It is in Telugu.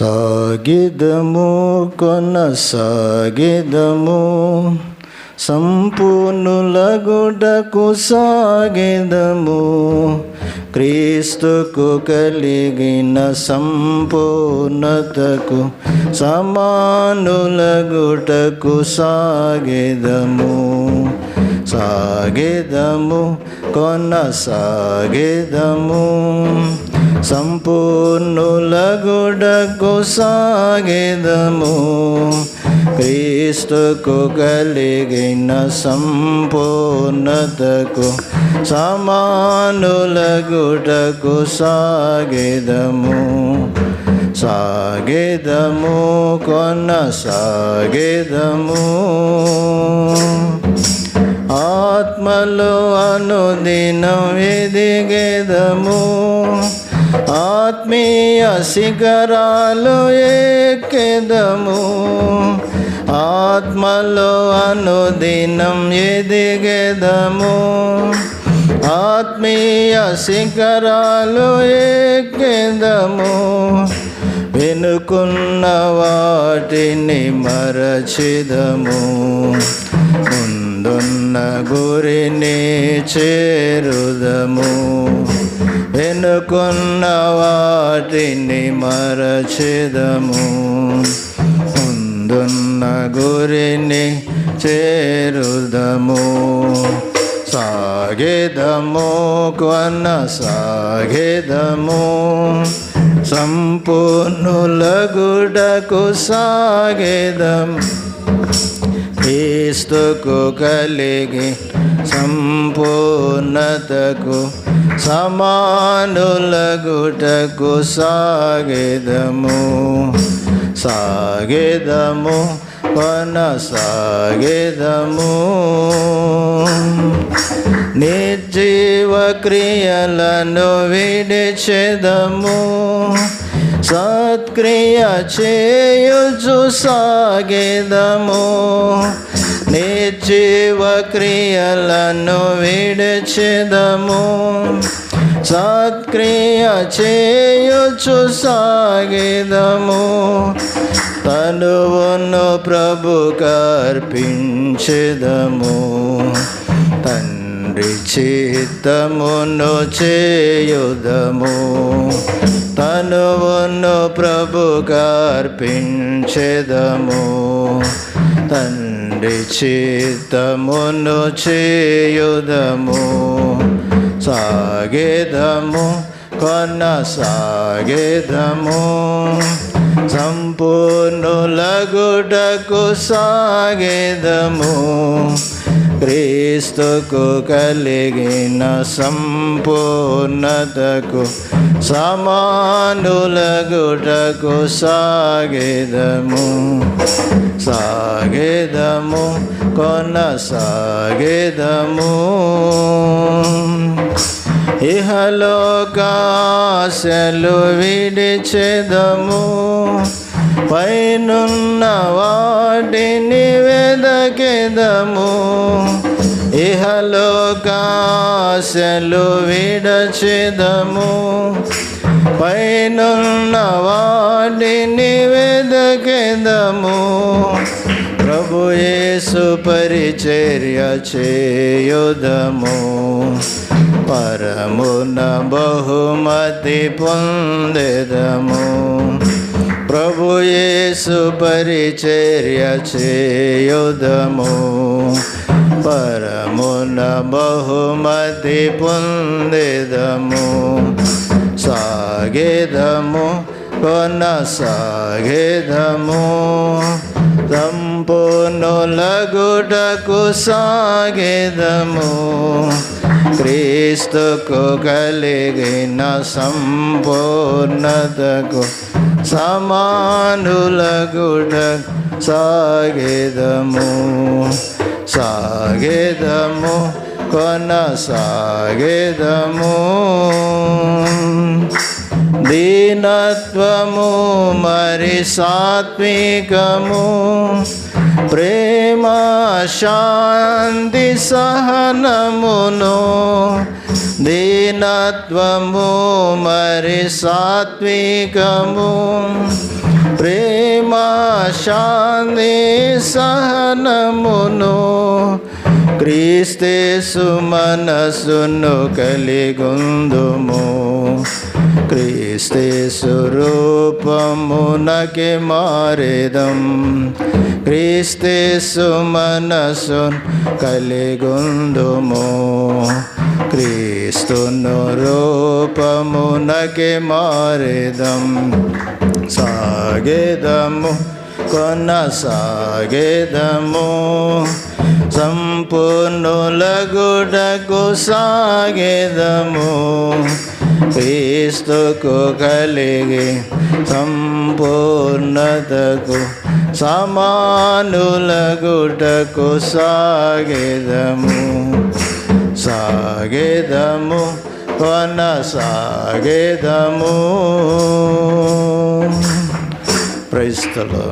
సాగిదము కొనసాగిదము. సంపూర్ణులగుడకు సాగిదము. క్రీస్తుకు కలిగిన సంపూర్ణతకు సమానులగుటకు సాగిదము. సాగిదము కొనసాగిదము. సంపూర్ణులగుడకు సాగిదము క్రీస్తుకు కలిగిన సంపూర్ణతకు సమానులగుటకు సాగిదము. సాగిదము కొనసాగిదము ఆత్మలో అనుదినం ఎదిగెదము. ఆత్మీయ శిఖరాలు ఎక్కెదము. ఆత్మలో అనుదినం ఎదిగెదము. ఆత్మీయ శిఖరాలు ఎక్కెదము. వెనుకున్న వాటిని మరచిదము. ముందున్న గురిని చేరుదము. ఎన్నుకున్న వాటిని మరచిదము. ముందున్న గురిని చేరుదము. సాగేదము కొన సాగేదము. సంపూర్ణులగుడకు సాగేదం క్రీస్తుకు కలిగి సంపూర్ణతకు సమానులగుటకు సాగేదము. సాగేదము కొనసాగేదము. నిర్జీవ క్రియలను విడిచెదము. సత్క్రియ చేయుచు సాగేదము. నిర్జీవ క్రియలను విడిచెదము. సత్క్రియ చేయుచు సాగేదము. తనువును ప్రభు కర్పించెదము తండ్రి. చిత్తమును చేయుదము. తనువును ప్రభు కర్పించెదము తండ్రి చిత్తమును చేయుదము. సాగేదము కొనసాగేదము సంపూర్ణులగుటకు సాగేదము. క్రీస్తుకు కలిగిన సంపూర్ణతకు సమానులగుటకు సాగేదము. సాగేదము కొనసాగేదము. ఇహలోకాశలు విడిచెదము. పైనున్న వాటిని వెదకెదము. ఇహలోకాశలు విడచెదము. పైనున్న వాటిని వెదకెదము. ప్రభు యేసు పరిచర్య చేయుదము. పరమున బహుమతి పొందెదము ప్రభు యేసు పరిచర్య చేయుదము పరమున బహుమతి పొందెదము సాగేదము కొనసాగేదము సంపూర్ణులగుటకు సాగేదము. క్రీస్తుకు కలిగిన సంపూర్ణతకు సమానులగుట సాగేదము. సాగేదము కొనసాగేదము. దీనత్వము మరి సాత్వికము. ప్రేమ శాంతి సహనమును. దీనత్వము మరి సాత్వికము. ప్రేమ శాంతి సహనమును. క్రీస్తేసు మనసును కలిగుందుము. క్రీస్తేసు రూపమునకి మారేదం. క్రీస్తేసు మనసును కలిగుందుము. క్రీస్తును రూపమునకి మారేదం. సాగేదము కొనసాగేదము. సంపూర్ణులగుడకు సాగేదము. క్రీస్తుకు కలిగి సంపూర్ణతకు సమానులగుటకు సాగేదము. సాగేదము కొనసాగేదము. ప్రైస్తలో